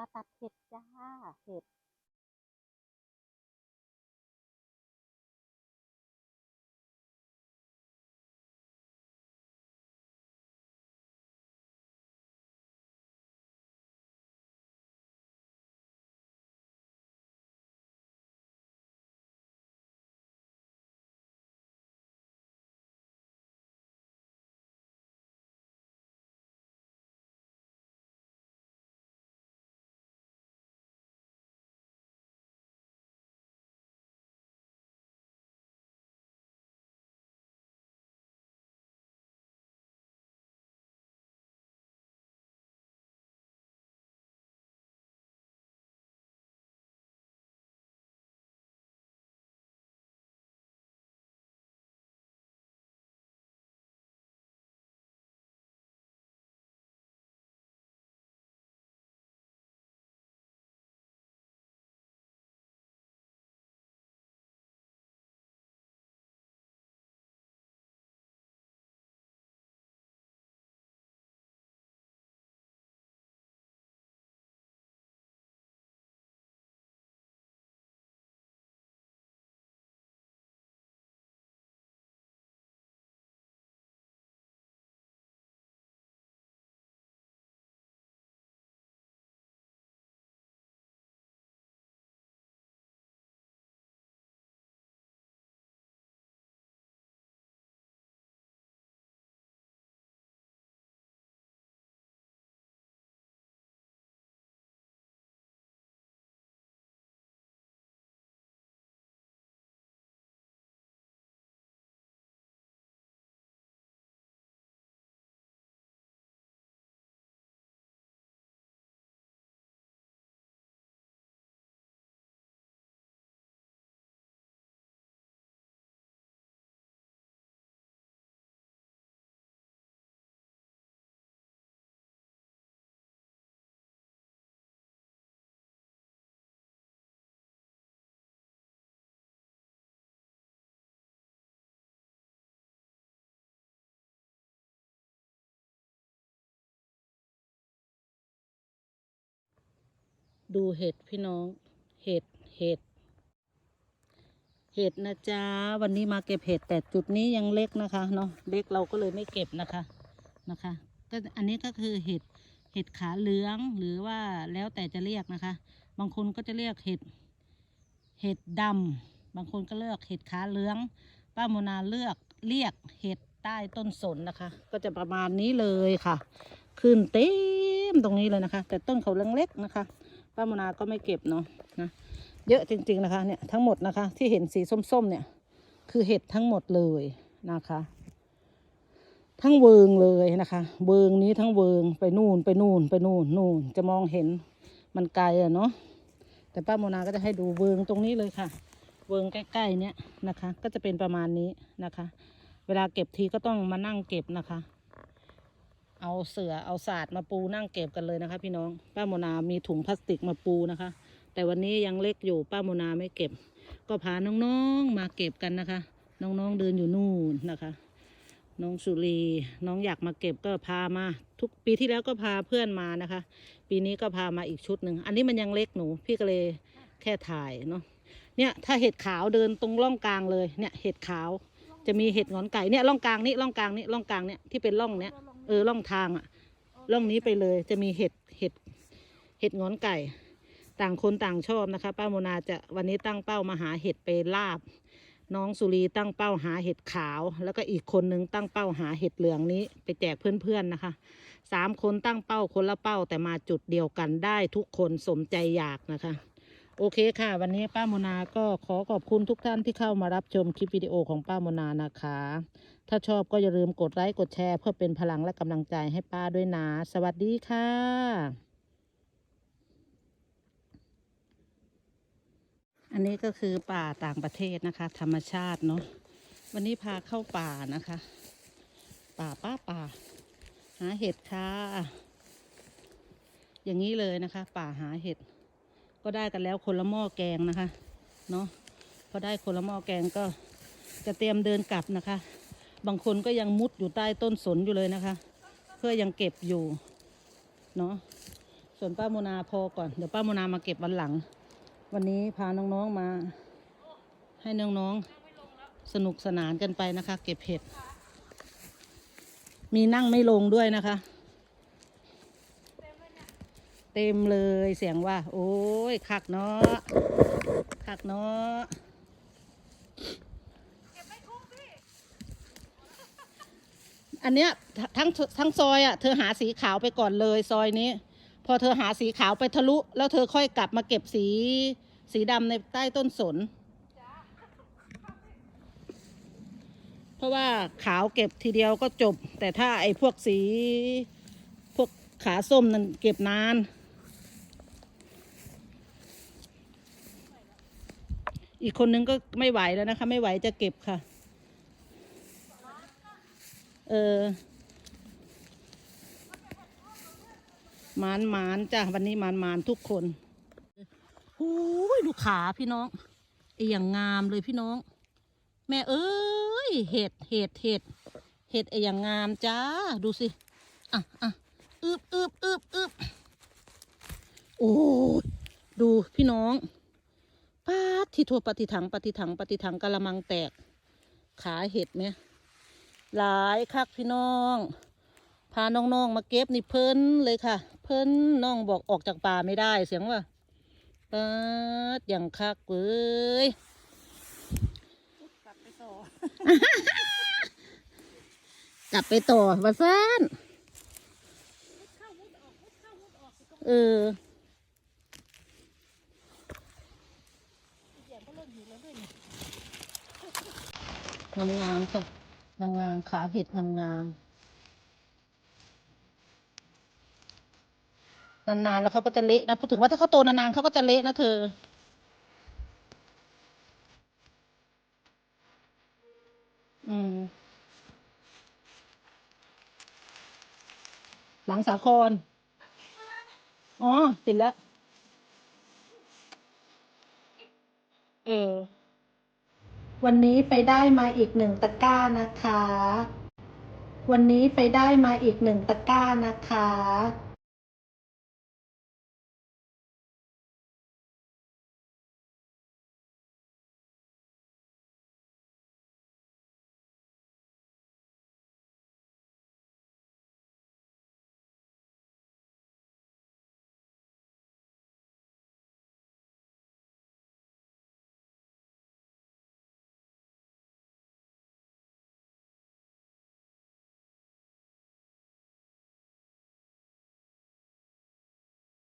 าตัดเห็ดจ้า เห็ด ดูเห็ดพี่น้อง เห็ด เห็ด เห็ดนะจ๊ะ วันนี้มาเก็บเห็ดแต่จุดนี้ยังเล็กนะคะเนาะ เล็กเราก็เลยไม่เก็บนะคะ นะคะ ก็อันนี้ก็คือเห็ด เห็ดขาเหลืองหรือว่าแล้วแต่จะเรียกนะคะ บางคนก็จะเรียกเห็ด เห็ดดำ บางคนก็เลือกเห็ดขาเหลือง ป้าโมนาเลือกเรียกเห็ดใต้ต้นสนนะคะ ก็จะประมาณนี้เลยค่ะ ขึ้นเต็มตรงนี้เลยนะคะ แต่ต้นเขาเล็กๆนะคะ ป้าโมนาก็ไม่เก็บเนาะนะเยอะจริงๆนะคะเนี่ยทั้งหมดนะคะ ที่เห็นสีส้มๆ เนี่ย คือเห็ดทั้งหมดเลยนะคะ ทั้งเวิงเลยนะคะ เวิงนี้ทั้งเวิงไปนู่นไปนู่นไปนู่นนู่นจะมองเห็นมันไกลอะเนาะแต่ป้าโมนาก็จะให้ดูเวิงตรงนี้เลยค่ะ เวิงใกล้ๆเนี่ยนะคะ ก็จะเป็นประมาณนี้นะคะ เวลาเก็บทีก็ต้องมานั่งเก็บนะคะ เอาเสือเอาศาสตร์มาปูนั่งเก็บกันเลยนะคะ พี่น้องป้าโมนามีถุงพลาสติกมาปูนะคะ แต่วันนี้ยังเล็กอยู่ป้าโมนาไม่เก็บ ก็พาน้องๆมาเก็บกันนะคะ น้องๆเดินอยู่นู่นนะคะ น้องสุรีน้องอยากมาเก็บก็พามา ทุกปีที่แล้วก็พาเพื่อนมานะคะ ปีนี้ก็พามาอีกชุดหนึ่งอันนี้มันยังเล็กหนู พี่ก็เลยแค่ถ่ายเนาะเนี่ยถ้าเห็ดขาวเดินตรงร่องกลางเลยเนี่ยเห็ดขาวจะมีเห็ดหงอนไก่เนี่ยร่องกลางนี้ร่องกลางนี้ร่องกลางเนี่ยที่เป็นร่องเนี้ย เออร่องทางอะร่องนี้ไปเลย จะมีเห็ดเห็ดเห็ดงอนไก่ ต่างคนต่างชอบนะคะ ป้าโมนาจะวันนี้ตั้งเป้ามาหาเห็ดไปลาบ น้องสุรีตั้งเป้าหาเห็ดขาว แล้วก็อีกคนนึงตั้งเป้าหาเห็ดเหลืองนี้ ไปแจกเพื่อนๆนะคะสามคนตั้งเป้าคนละเป้าแต่มาจุดเดียวกันได้ทุกคนสมใจอยากนะคะ โอเคค่ะ วันนี้ป้าโมนาก็ขอขอบคุณทุกท่านที่เข้ามารับชมคลิปวิดีโอของป้าโมนานะคะ ถ้าชอบก็อย่าลืมกดไลค์กดแชร์ เพื่อเป็นพลังและกำลังใจให้ป้าด้วยนะ สวัสดีค่ะอันนี้ก็คือป่าต่างประเทศนะคะ ธรรมชาติเนาะวันนี้พาเข้าป่านะคะ ป่าป้าป่า หาเห็ดค่ะ อย่างนี้เลยนะคะ ป่าหาเห็ด ก็ได้กันแล้วคนละหม้อแกงนะคะ เนาะพอได้คนละหม้อแกงก็จะเตรียมเดินกลับนะคะ บางคนก็ยังมุดอยู่ใต้ต้นสนอยู่เลยนะคะ เพื่อยังเก็บอยู่เนาะส่วนป้าโมนาพอก่อนเดี๋ยวป้าโมนามาเก็บวันหลัง วันนี้พาน้องๆมา ให้น้องๆสนุกสนานกันไปนะคะ เก็บเห็ด มีนั่งไม่ลงด้วยนะคะ เต็มเลยเสียงว่า โอ้ยคักเนาะคักเนาะอันเนี้ยทั้งทั้งซอยอะเธอหาสีขาวไปก่อนเลยซอยนี้ พอเธอหาสีขาวไปทะลุ แล้วเธอค่อยกลับมาเก็บสีสีดำในใต้ต้นสน เพราะว่าขาวเก็บทีเดียวก็จบ แต่ถ้าไอ้พวกสีพวกขาส้มนั่นเก็บนาน อีกคนนึงก็ไม่ไหวแล้วนะคะ ไม่ไหวจะเก็บค่ะ เออหมานหมานจ้ะวันนี้หมานหมานทุกคนโอ้ยดูขาพี่น้องไออย่างงามเลยพี่น้อง แม่เอ้ยเห็ดเห็ดเห็ดเห็ดไออย่างงามจ้าดูสิอะอะอึบอึบอึบอึบโอ้ดูพี่น้อง ที่ทั่วปฏิถังปฏิถังปฏิถังกะละมังแตก ขาเห็ดไหมหลายคักพี่น้อง พาน้องๆมาเก็บนี่เพิ่นเลยค่ะ เพิ่นน้องบอกออกจากป่าไม่ได้เสียงว่าปาดอย่างคักเว้ยกลับไปต่อกลับไปต่อว่าซ่านเออ เสียงก็เริ่มหิวแล้วด้วยนี่ งามงามค่ะงามงามขาเห็ดงามงามนานๆแล้วเขาก็จะเละนะพูดถึงว่าถ้าเขาโตนานๆเขาก็จะเละนะเธออืม หลังสาครอ๋อติดแล้ว เออ วันนี้ไปได้มาอีกหนึ่งตะกร้านะคะ วันนี้ไปได้มาอีกหนึ่งตะกร้านะคะ